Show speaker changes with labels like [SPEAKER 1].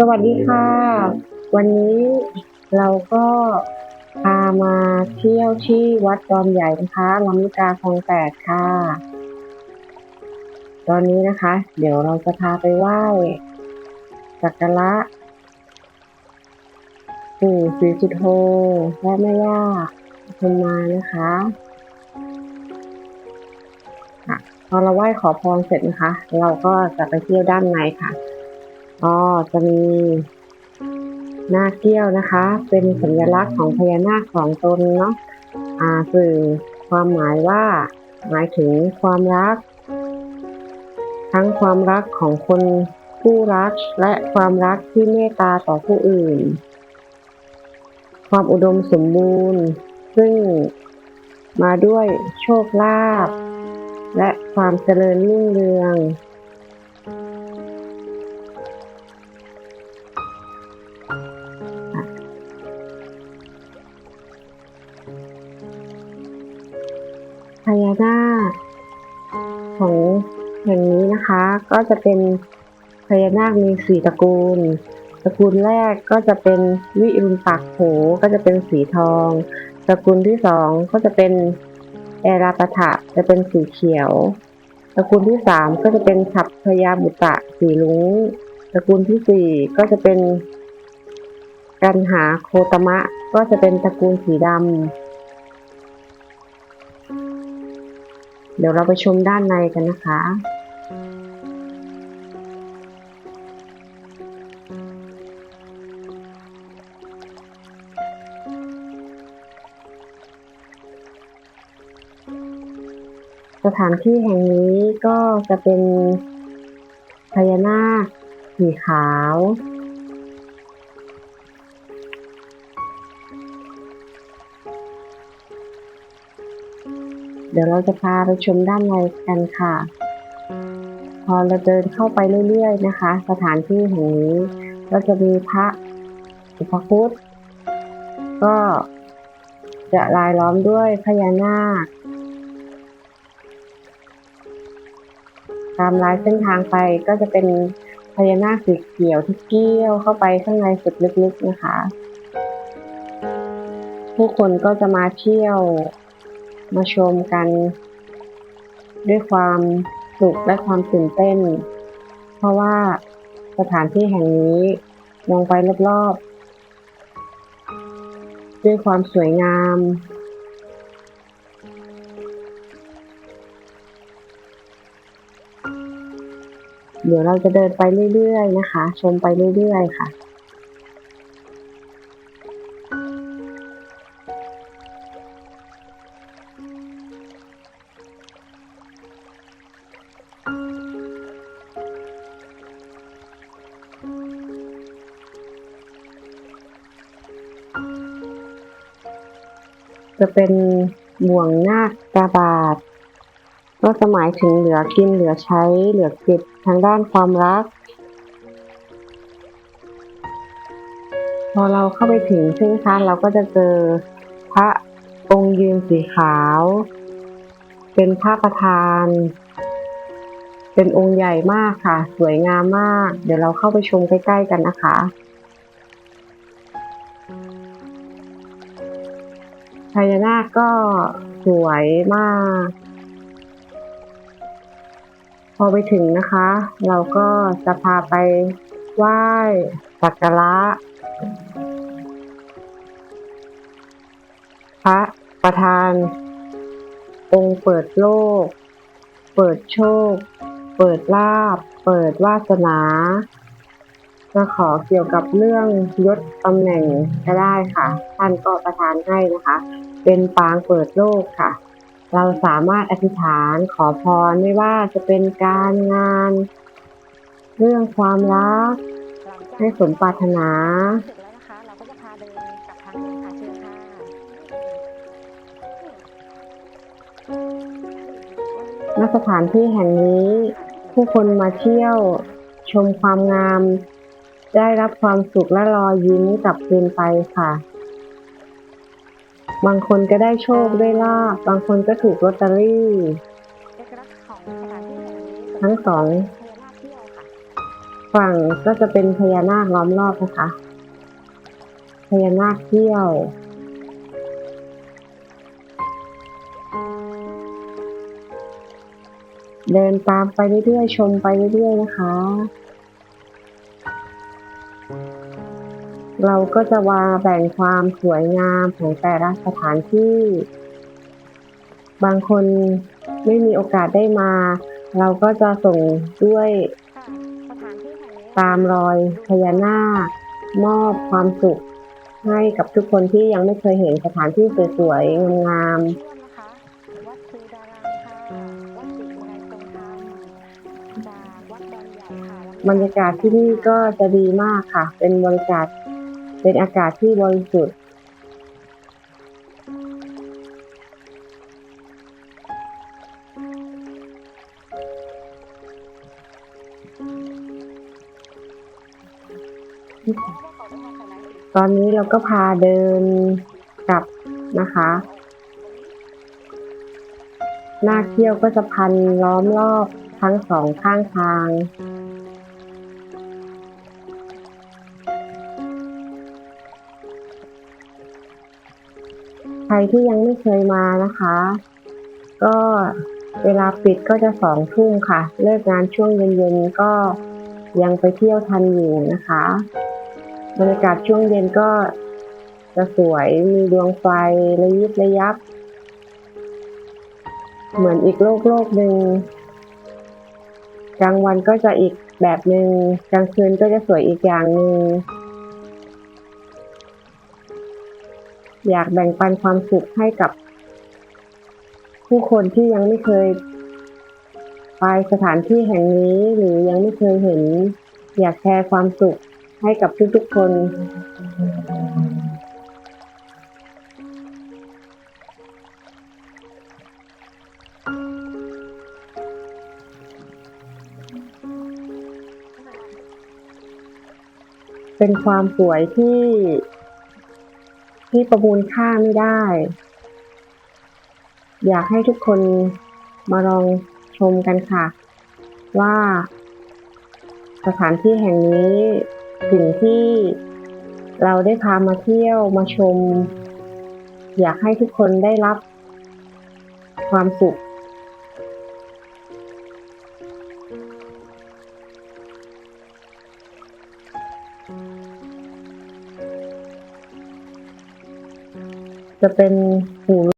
[SPEAKER 1] สวัสดีค่ะ วันนี้เราก็พามาเที่ยวที่วัดดอนใหญ่นะคะลำลูกกาคลองแปดค่ะ ตอนนี้นะคะ เดี๋ยวเราจะพาไปไหว้สักการะปู่ศรีสุโธและแม่ย่าคุณมานะคะค่ะพอเราไหว้ขอพรเสร็จนะคะ เราก็จะไปเที่ยวด้านในค่ะ ก็จะมีหน้าเกี้ยวนะคะ เป็นสัญลักษณ์ของพญานาคสองตนเนาะอ่าสื่อความหมายว่า หมายถึงความรัก ทั้งความรักของคนผู้รักและความรักที่เมตตาต่อผู้อื่น ความอุดมสมบูรณ์ ซึ่งมาด้วยโชคลาภและความเจริญรุ่งเรือง พญานาคของแห่งนี้นะคะ ก็จะเป็นพญานาคมีสี่ตระกูล ตระกูลแรกก็จะเป็นวิรุณปากโขก็จะเป็นสีทอง ตระกูลที่สองก็จะเป็นเอราปะทะจะเป็นสีเขียว ตระกูลที่สามก็จะเป็นฉับพยาบุตะสีลุงตระกูลที่สี่ก็จะเป็นกันหาโคตมะ ก็จะเป็นตระกูลสีดำ เดี๋ยวเราไปชมด้านในกันนะคะ สถานที่แห่งนี้ก็จะเป็นพญานาคสีขาว ดี๋ยวเราจะพาไปชมด้านในกันค่ะ พอเราเดินเข้าไปเรื่อยๆนะคะ สถานที่แห่งนี้ก็จะมีพระอุปคุตก็จะลายล้อมด้วยพญานาค ตามลายเส้นทางไปก็จะเป็นพญานาคสีเขียวที่เกี้ยวเข้าไปข้างในสุดลึกๆนะคะ ผู้คนก็จะมาเที่ยว มาชมกัน ด้วยความสุขและความตื่นเต้น เพราะว่าสถานที่แห่งนี้มองไปรอบๆ ด้วยความสวยงาม เดี๋ยวเราจะเดินไปเรื่อยๆนะคะ ชมไปเรื่อยๆค่ะ จะเป็นบ่วงนาคกาบาทก็จะหมายถึงเหลือกินเหลือใช้เหลือเก็บทางด้านความรัก พอเราเข้าไปถึงใช่ไหมคะเราก็จะเจอพระองค์ยืนสีขาว เป็นพระประธาน เป็นองค์ใหญ่มากค่ะ สวยงามมาก เดี๋ยวเราเข้าไปชมใกล้ ๆ กันนะคะ พญานาคก็สวยมาก พอไปถึงนะคะ เราก็จะพาไปไหว้สักการะพระประธาน องค์เปิดโลก เปิดโชค เปิดลาบ เปิดวาสนา จะขอเกี่ยวกับเรื่องยศตำแหน่งก็ได้ค่ะ ท่านก็ประทานให้นะคะ เป็นปางเปิดโลกค่ะ เราสามารถอธิษฐานขอพรไม่ว่าจะเป็นการงาน เรื่องความรักให้สมปรารถนา
[SPEAKER 2] เสร็จแล้วนะคะเราก็จะพาเดินกลับทางเดินค่ะเชิญค่ะ
[SPEAKER 1] ณสถานที่แห่งนี้ ผู้คนมาเที่ยวชมความงาม ได้รับความสุขและรอยยิ้มกลับคืนไปค่ะ บางคนก็ได้โชคได้ลาบบางคนก็ถูกลอตเตอรี่
[SPEAKER 2] ทั้ง
[SPEAKER 1] สองฝั่งก็จะเป็นพญานาคล้อมรอบนะคะ พญานาคเที่ยวเดินตามไปเรื่อยๆ ชมไปเรื่อยๆ นะคะ เราก็จะวาแบ่งความสวยงามของแต่ละสถานที่ บางคนไม่มีโอกาสได้มา เราก็จะส่งด้วยตามรอยพญานาคมอบความสุขให้กับทุกคนที่ยังไม่เคยเห็นสถานที่สวยๆงามๆบรรยากาศที่นี่ก็จะดีมากค่ะ เป็นบรรยากาศ เป็นอากาศที่บริสุทธิ์ ตอนนี้เราก็พาเดินกลับนะคะ หน้าเที่ยวก็จะพันล้อมรอบทั้งสองข้างทาง ใครที่ยังไม่เคยมานะคะ ก็เวลาปิดก็จะสองทุ่มค่ะ เลิกงานช่วงเย็นๆก็ยังไปเที่ยวทันอยู่นะคะบรรยากาศช่วงเย็นก็จะสวยมีดวงไฟระยิบระยับ เหมือนอีกโลกโลกหนึ่งกลางวันก็จะอีกแบบหนึ่งกลางคืนก็จะสวยอีกอย่างหนึ่ง อยากแบ่งปันความสุขให้กับ ผู้คนที่ยังไม่เคย ไปสถานที่แห่งนี้หรือยังไม่เคยเห็น อยากแชร์ความสุขให้กับทุกๆคน เป็นความสวยที่ ที่ประมูลค่าไม่ได้ อยากให้ทุกคนมาลองชมกันค่ะ ว่า สถานที่แห่งนี้สิ่งที่เราได้พามาเที่ยวมาชม อยากให้ทุกคนได้รับความสุข จะเป็นหู